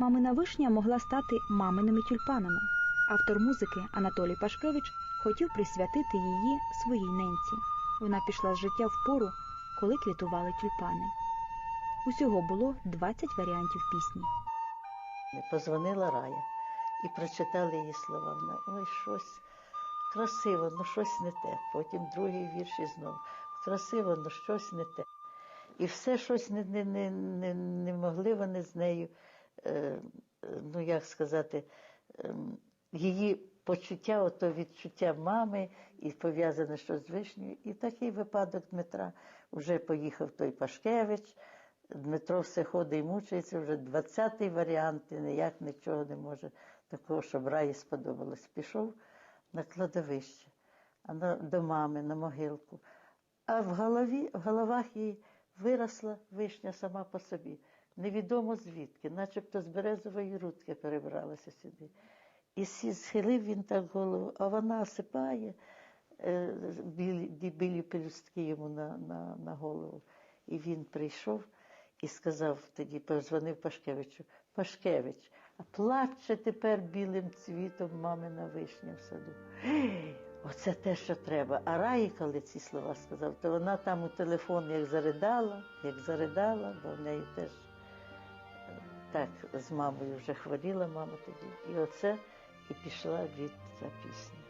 Мамина вишня могла стати маминими тюльпанами. Автор музики Анатолій Пашкевич хотів присвятити її своїй ненці. Вона пішла з життя в пору, коли квітували тюльпани. Усього було 20 варіантів пісні. Позвонила Рая і прочитала її слова. Вона, ой, щось красиво, ну щось не те. Потім другий вірш і знову. Красиво, ну щось не те. І все щось не, не, не, не, не могли вони з нею, ну як сказати, е, її почуття, ото відчуття мами, і пов'язане щось з вишнею. І такий випадок Дмитра вже поїхав той Пашкевич. Дмитро все ходить і мучається, вже 20-й варіант, і ніяк нічого не може такого, щоб раї сподобалось. Пішов на кладовище, до мами, на могилку. А в голові, в головах їй виросла вишня сама по собі. Невідомо звідки, начебто з березової рудки перебралася сюди. І схилив він так голову, а вона осипає е, білі, білі пелюстки йому на, на, на голову. І він прийшов і сказав тоді, позвонив Пашкевичу, Пашкевич, а плаче тепер білим цвітом мамина вишня в саду. Оце те, що треба. А Раї, коли ці слова сказав, то вона там у телефон як заридала, як заридала, бо в неї теж так з мамою вже хворіла мама тоді. І оце і пішла від ця пісня.